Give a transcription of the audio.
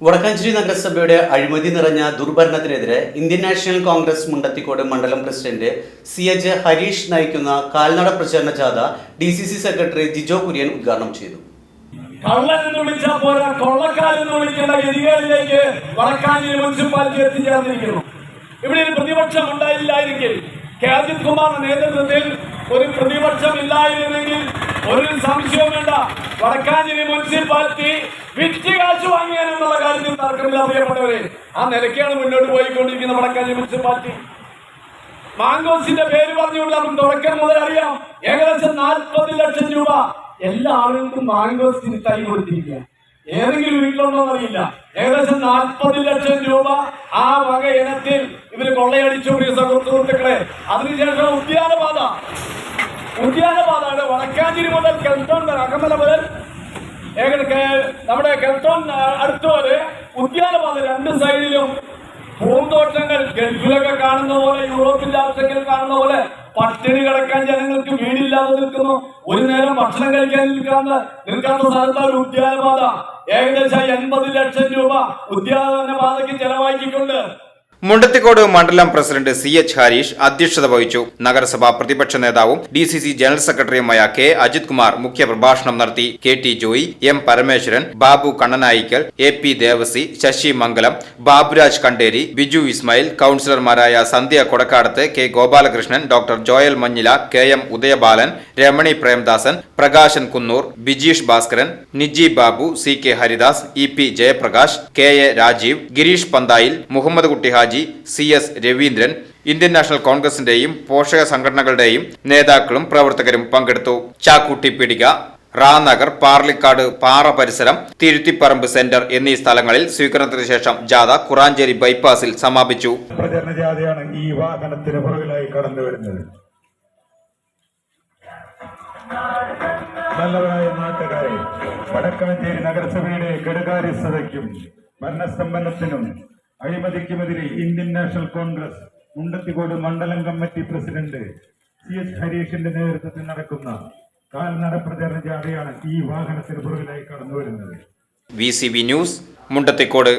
Vadakkanchery നഗരസഭയുടെ അഴിമതി നിറഞ്ഞ ദുർഭരണത്തിനെതിരെ ഇന്ത്യൻ നാഷണൽ കോൺഗ്രസ് മുണ്ടത്തിക്കോട് മണ്ഡലം പ്രസിഡന്റ് സി എച്ച് ഹരീഷ് നയിക്കുന്ന കാൽനട പ്രചരണ ജാഥ D C C secretary Jijo Kurian ഉദ്ഘാടനം ചെയ്തു. കള്ളൻ എന്ന് വിളിച്ചാൽ പോരാ. കൊള്ളക്കാരെന്ന് വിളിക്കേണ്ട ഗതികളിലേക്ക് വടക്കാഞ്ചേരി മുനിസിപ്പാലിറ്റി എത്തിച്ചേർന്നിരിക്കുന്നു. ഇവിടെ ഒരു പ്രതിപക്ഷം ഉണ്ടായില്ലായിരിക്കും. കെ അജിത് കുമാറിന്റെ നേതൃത്വത്തിൽ ഒരു പ്രതിപക്ഷം ഇല്ലായിരുന്നെങ്കിൽ ഒരു സംശയവും വേണ്ട. വടക്കാഞ്ചേരി മുനിസിപ്പാലിറ്റി വിറ്റ് കാശ് തർക്കമില്ല ആ നിലയ്ക്കാണ് മുന്നോട്ട് പോയിക്കൊണ്ടിരിക്കുന്ന വടക്കാഞ്ചി മുനിസിപ്പാലിറ്റി മാങ്കോസിന്റെ പേര് പറഞ്ഞുകൊണ്ട് നമുക്ക് തുടക്കം മുതൽ അറിയാം. ഏകദേശം നാൽപ്പത് ലക്ഷം രൂപ എല്ലാ ആളുകൾക്കും മാങ്കോസിന് തൈ കൊടുത്തിരിക്കുക ഏതെങ്കിലും വീട്ടിലുണ്ടോ അറിയില്ല. ഏകദേശം നാൽപ്പത് ലക്ഷം രൂപ ആ വക ഇനത്തിൽ ഇവർ കൊള്ളയടിച്ചു സുഹൃത്തുക്കളെ. അതിനുശേഷം ഉദ്യാനപാത. ഉദ്യാനപാതയുടെ വടക്കാഞ്ചേരി മുതൽ വരെ അകമല മുതൽ നമ്മുടെ കെൽട്ടോൺ അടുത്ത് ഉദ്യാനപാത രണ്ട് സൈഡിലും പൂന്തോട്ടങ്ങൾ ഗൾഫിലൊക്കെ കാണുന്ന പോലെ യൂറോപ്പിൽ രാഷ്ട്രങ്ങളിൽ കാണുന്ന പോലെ പട്ടിണി കിടക്കാൻ ജനങ്ങൾക്ക് വീടില്ലാതെ നിൽക്കുന്നു. ഒരു നേരം ഭക്ഷണം കഴിക്കാൻ നിൽക്കാതെ നിൽക്കാത്ത സ്ഥലത്ത് ഒരു ഉദ്യാനപാത. ഏകദേശം എൺപത് ലക്ഷം രൂപ ഉദ്യാനപാതയ്ക്ക് ചെലവാക്കിക്കൊണ്ട് മുണ്ടത്തിക്കോട് മണ്ഡലം പ്രസിഡന്റ് സി എച്ച് ഹരീഷ് അധ്യക്ഷത വഹിച്ചു. നഗരസഭാ പ്രതിപക്ഷ നേതാവും ഡി സി സി ജനറൽ സെക്രട്ടറിയുമായ കെ അജിത് കുമാർ മുഖ്യപ്രഭാഷണം നടത്തി. K T Joy M Parameswaran Babu Kannanaikkal A P Devassy Sasi Mangalam Baburaj Kanderi Biju Ismail കൌൺസിലർമാരായ Sandhya Kodakkadath K Gopalakrishnan doctor Joel Manjila K M Udayabalan Ramani Premdasan Prakashan Kunnoor Bijeesh Bhaskaran Niji Babu C K Haridas E P Jayaprakash K A Rajeev Girish Panthayil Muhammad Kutty Haji C S Raveendran Indian national കോൺഗ്രസിന്റെയും പോഷക സംഘടനകളുടെയും നേതാക്കളും പ്രവർത്തകരും പങ്കെടുത്തു. ചാക്കുട്ടി പിടിക റാനഗർ പാർലിക്കാട് പാറ പരിസരം Thiruthiparambu centre എന്നീ സ്ഥലങ്ങളിൽ സ്വീകരണത്തിന് ശേഷം ജാഥ കുറാഞ്ചേരി ബൈപ്പാസിൽ സമാപിച്ചു. പ്രചരണ ഈ നല്ലവരായ നാട്ടുകാരെ വടക്കാഞ്ചേരി നഗരസഭയുടെ ഘടകാര്യസ്ഥതയ്ക്കും ഭരണസ്തംഭനത്തിനും അഴിമതിക്കുമെതിരെ ഇന്ത്യൻ നാഷണൽ കോൺഗ്രസ് മുണ്ടത്തിക്കോട് മണ്ഡലം കമ്മിറ്റി പ്രസിഡന്റ് സി എച്ച് ഹരീഷിന്റെ നേതൃത്വത്തിൽ നടക്കുന്ന കാൽനട പ്രചരണ ജാഥയാണ് ഈ വാഹനത്തിന് പുറകിലായി കടന്നുവരുന്നത്. V C V news Mundathikode.